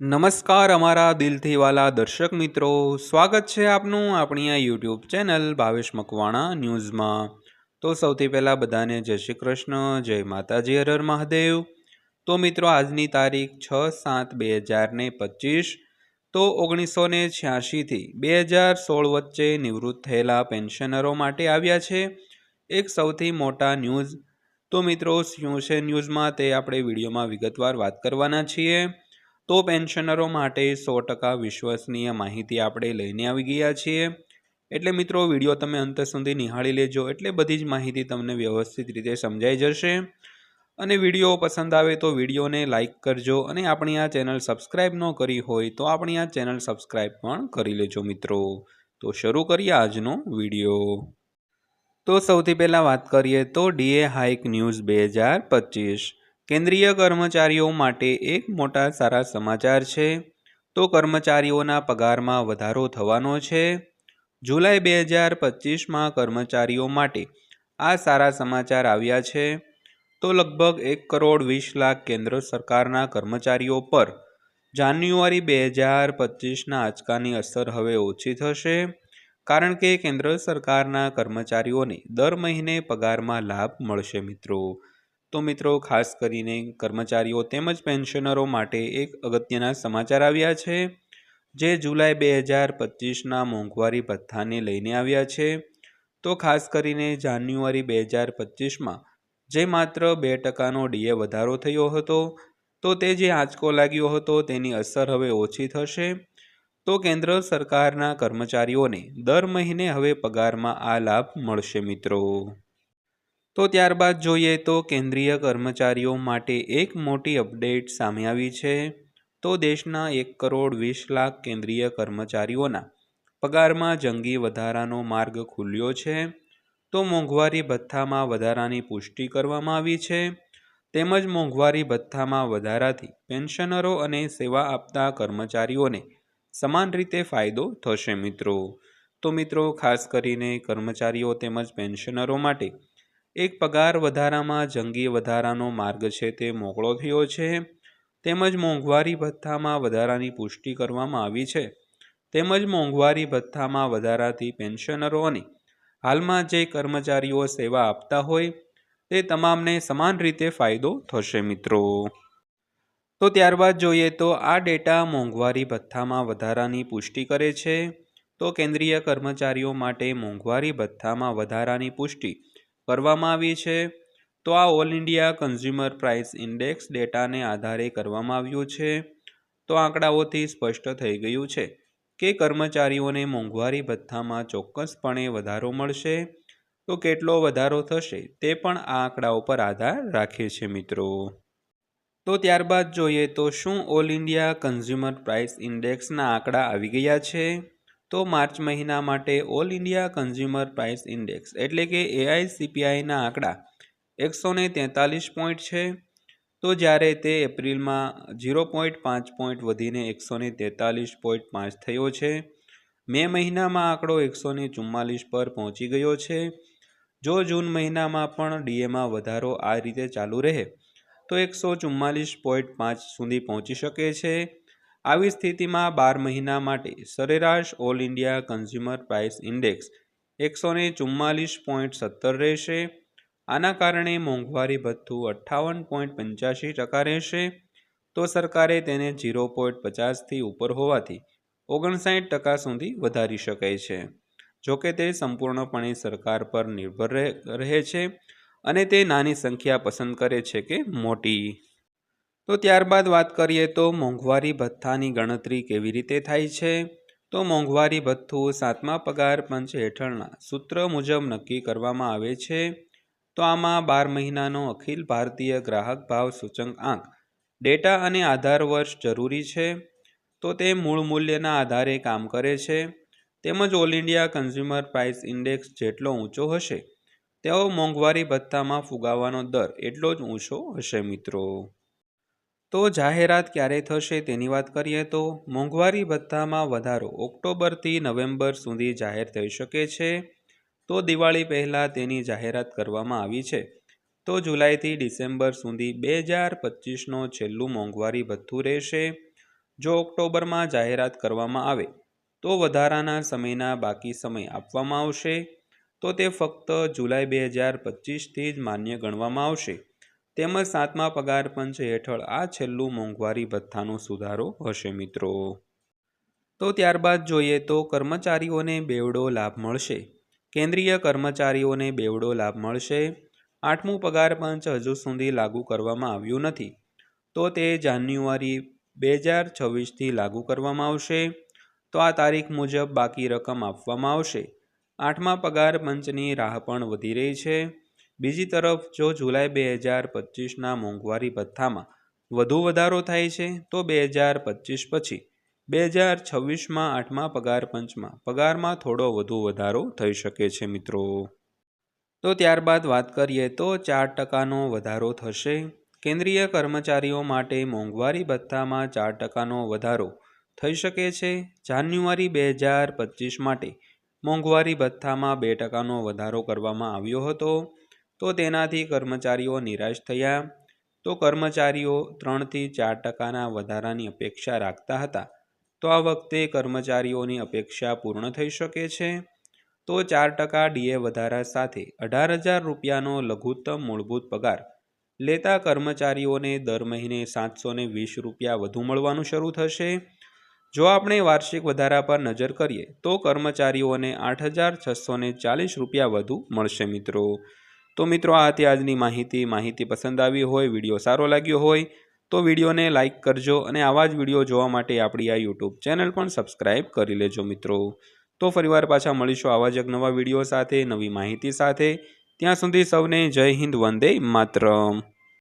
નમસ્કાર અમારા દિલથી વાલા દર્શક મિત્રો. સ્વાગત છે આપનું આપણી આ યુટ્યુબ ચેનલ ભાવેશ મકવાણા ન્યૂઝમાં. તો સૌથી પહેલાં બધાને જય શ્રી કૃષ્ણ, જય માતાજી હરર મહાદેવ. તો મિત્રો, આજની તારીખ છ સાત બે હજાર ને પચીસ. તો ઓગણીસો ને છ્યાસીથી બે હજાર સોળ વચ્ચે નિવૃત્ત થયેલા પેન્શનરો માટે આવ્યા છે. એક સૌથી મોટા ન્યૂઝ. તો મિત્રો, શું છે ન્યૂઝમાં તે આપણે વિડીયોમાં વિગતવાર વાત કરવાના છીએ. તો પેન્શનરો માટે સો ટકા વિશ્વસનીય માહિતી આપણે લઈને આવી ગયા છીએ. એટલે મિત્રો, વીડિયો તમે અંત સુધી નિહાળી લેજો, એટલે બધી જ માહિતી તમને વ્યવસ્થિત રીતે સમજાઈ જશે. અને વીડિયો પસંદ આવે તો વિડીયોને લાઇક કરજો અને આપણી આ ચેનલ સબસ્ક્રાઈબ ન કરી હોય તો આપણી આ ચેનલ સબસ્ક્રાઈબ પણ કરી લેજો મિત્રો. તો શરૂ કરીએ આજનો વીડિયો. તો સૌથી પહેલાં વાત કરીએ તો ડીએ હાઇક ન્યૂઝ બે હજાર પચીસ. કેન્દ્રીય કર્મચારીઓ માટે એક મોટા સારા સમાચાર છે. તો કર્મચારીઓના પગારમાં વધારો થવાનો છે. જુલાઈ બે હજાર પચીસમાં કર્મચારીઓ માટે આ સારા સમાચાર આવ્યા છે. તો લગભગ એક કરોડ વીસ લાખ કેન્દ્ર સરકારના કર્મચારીઓ પર જાન્યુઆરી બે હજાર પચીસના આંચકાની અસર હવે ઓછી થશે. કારણ કે કેન્દ્ર સરકારના કર્મચારીઓને દર મહિને પગારમાં લાભ મળશે મિત્રો. તો મિત્રો, ખાસ કરીને કર્મચારીઓ તેમજ પેન્શનરો માટે એક અગત્યના સમાચાર આવ્યા છે, જે જુલાઈ બે હજાર પચીસના મોંઘવારી ભથ્થાને લઈને આવ્યા છે. તો ખાસ કરીને જાન્યુઆરી બે હજાર પચીસમાં, જે માત્ર બે ટકાનો ડીએ વધારો થયો હતો, તો તે જે આંચકો લાગ્યો હતો તેની અસર હવે ઓછી થશે. તો કેન્દ્ર સરકારના કર્મચારીઓને દર મહિને હવે પગારમાં આ લાભ મળશે મિત્રો. તો ત્યારબાદ જોઈએ તો કેન્દ્રીય કર્મચારીઓ માટે એક મોટી અપડેટ સામે આવી છે. તો દેશના એક કરોડ વીસ લાખ કેન્દ્રીય કર્મચારીઓના પગારમાં જંગી વધારાનો માર્ગ ખુલ્યો છે. તો મોંઘવારી ભથ્થામાં વધારાની પુષ્ટિ કરવામાં આવી છે. તેમજ મોંઘવારી ભથ્થામાં વધારાથી પેન્શનરો અને સેવા આપતા કર્મચારીઓને સમાન રીતે ફાયદો થશે મિત્રો. તો મિત્રો, ખાસ કરીને કર્મચારીઓ તેમજ પેન્શનરો માટે એક પગાર વધારામાં, જંગી વધારાનો માર્ગ છે તે મોકળો થયો છે. તેમજ મોંઘવારી ભથ્થામાં વધારાની પુષ્ટિ કરવામાં આવી છે. તેમજ મોંઘવારી ભથ્થામાં વધારાથી પેન્શનરો અને હાલમાં જે કર્મચારીઓ સેવા આપતા હોય, તે તમામને સમાન રીતે ફાયદો થશે મિત્રો. તો ત્યારબાદ જોઈએ તો આ ડેટા મોંઘવારી ભથ્થામાં વધારાની પુષ્ટિ કરે છે. તો કેન્દ્રીય કર્મચારીઓ માટે મોંઘવારી ભથ્થામાં વધારાની પુષ્ટિ કરવામાં આવી છે. તો આ all India consumer price index ડેટાને આધારે કરવામાં આવ્યું છે. તો આંકડાઓથી સ્પષ્ટ થઈ ગયું છે કે કર્મચારીઓને મોંઘવારી ભથ્થામાં ચોક્કસપણે વધારો મળશે. તો કેટલો વધારો થશે તે પણ આ આંકડાઓ પર આધાર રાખે છે મિત્રો. તો ત્યારબાદ જોઈએ તો શું ઓલ ઇન્ડિયા કન્ઝ્યુમર પ્રાઇસ ઇન્ડેક્સના આંકડા આવી ગયા છે? તો માર્ચ મહિના માટે all India consumer price index એટલે કે એઆઈસીપીઆઈના આંકડા એકસો ને તેતાલીસ પોઈન્ટ છે. તો જ્યારે તે એપ્રિલમાં ઝીરો પોઈન્ટ પાંચ પોઈન્ટ વધીને એકસો ને તેતાલીસ પોઈન્ટ પાંચ થયો છે, મે મહિનામાં આંકડો એકસો ને ચુમ્માલીસ પર પહોંચી ગયો છે. જો જૂન મહિનામાં પણ ડીએમાં વધારો આ રીતે ચાલુ રહે, તો એકસો ચુમ્માલીસ પોઈન્ટ પાંચ સુધી પહોંચી શકે છે. આવી સ્થિતિમાં બાર મહિના માટે સરેરાશ all India consumer price index એકસો ને ચુમ્માલીસ પોઈન્ટ સત્તર રહેશે. આના કારણે મોંઘવારી ભથ્થું અઠ્ઠાવન પોઈન્ટ પંચ્યાસી ટકા રહેશે. તો સરકારે તેને ઝીરો પોઈન્ટ પચાસથી ઉપર હોવાથી ઓગણસાઠ ટકા સુધી વધારી શકાય છે. જોકે તે સંપૂર્ણપણે સરકાર પર નિર્ભર રહે છે અને તે નાની સંખ્યા પસંદ કરે છે કે મોટી. તો ત્યારબાદ વાત કરીએ તો મોંઘવારી ભથ્થાની ગણતરી કેવી રીતે થાય છે? તો મોંઘવારી ભથ્થું સાતમા પગાર પંચ હેઠળના સૂત્ર મુજબ નક્કી કરવામાં આવે છે. તો આમાં બાર મહિનાનો અખિલ ભારતીય ગ્રાહક ભાવ સૂચક આંક, ડેટા અને આધાર વર્ષ જરૂરી છે. તો તે મૂળ મૂલ્યના આધારે કામ કરે છે. તેમજ all India consumer price index જેટલો ઊંચો હશે તેવો મોંઘવારી ભથ્થામાં ફુગાવાનો દર એટલો જ ઊંચો હશે મિત્રો. તો જાહેરાત ક્યારે થશે તેની વાત કરીએ તો મોંઘવારી ભથ્થામાં વધારો ઓક્ટોબરથી નવેમ્બર સુધી જાહેર થઈ શકે છે. તો દિવાળી પહેલાં તેની જાહેરાત કરવામાં આવી છે. તો જુલાઈથી ડિસેમ્બર સુધી બે હજાર પચીસનો છેલ્લું મોંઘવારી ભથ્થું રહેશે. જો ઓક્ટોબરમાં જાહેરાત કરવામાં આવે, તો વધારાના સમયના બાકી સમય આપવામાં આવશે. તો તે ફક્ત જુલાઈ બે હજાર પચીસથી જ માન્ય ગણવામાં આવશે. તેમજ સાતમા પગાર પંચ હેઠળ આ છેલ્લું મોંઘવારી ભથ્થાનો સુધારો હશે મિત્રો. તો ત્યારબાદ જોઈએ તો કર્મચારીઓને બેવડો લાભ મળશે. કેન્દ્રીય કર્મચારીઓને બેવડો લાભ મળશે. આઠમું પગાર પંચ હજુ સુધી લાગુ કરવામાં આવ્યું નથી. તો તે જાન્યુઆરી બે હજાર છવ્વીસથી લાગુ કરવામાં આવશે. તો આ તારીખ મુજબ બાકી રકમ આપવામાં આવશે. આઠમા પગાર પંચની રાહ પણ વધી રહી છે. બીજી તરફ, જો જુલાઈ બે હજાર પચીસના મોંઘવારી ભથ્થામાં વધુ વધારો થાય છે, તો બે હજાર પચીસ પછી બે હજાર છવ્વીસમાં આઠમા પગાર પંચમાં પગારમાં થોડો વધુ વધારો થઈ શકે છે, મિત્રો. તો ત્યારબાદ વાત કરીએ તો ચાર ટકાનો વધારો થશે. કેન્દ્રીય કર્મચારીઓ માટે મોંઘવારી ભથ્થામાં ચાર ટકાનો વધારો થઈ શકે છે. જાન્યુઆરી બે હજાર પચીસ માટે મોંઘવારી ભથ્થામાં બે ટકાનો વધારો કરવામાં આવ્યો હતો. તો તેનાથી કર્મચારીઓ નિરાશ થયા. તો કર્મચારીઓ ત્રણથી ચાર ટકાના વધારાની અપેક્ષા રાખતા હતા. તો આ વખતે કર્મચારીઓની અપેક્ષા પૂર્ણ થઈ શકે છે? તો ચાર ટકા ડીએ વધારા સાથે અઢાર હજાર રૂપિયાનો લઘુત્તમ મૂળભૂત પગાર લેતા કર્મચારીઓને દર મહિને સાતસો ને વીસ રૂપિયા વધુ મળવાનું શરૂ થશે. જો આપણે વાર્ષિક વધારા પર નજર કરીએ તો કર્મચારીઓને આઠ હજાર છસો ચાલીસ રૂપિયા વધુ મળશે મિત્રો. તો મિત્રો, આ હતી આજની માહિતી. માહિતી પસંદ આવી હોય, વીડિયો સારો લાગ્યો હોય, તો વિડીયોને લાઇક કરજો અને આવા જ વીડિયો જોવા માટે આપણી આ યુટ્યુબ ચેનલ પણ સબસ્ક્રાઈબ કરી લેજો મિત્રો. તો ફરીવાર પાછા મળીશું આવા જ એક નવા વીડિયો સાથે, નવી માહિતી સાથે. ત્યાં સુધી સૌને જય હિન્દ, વંદે માતરમ.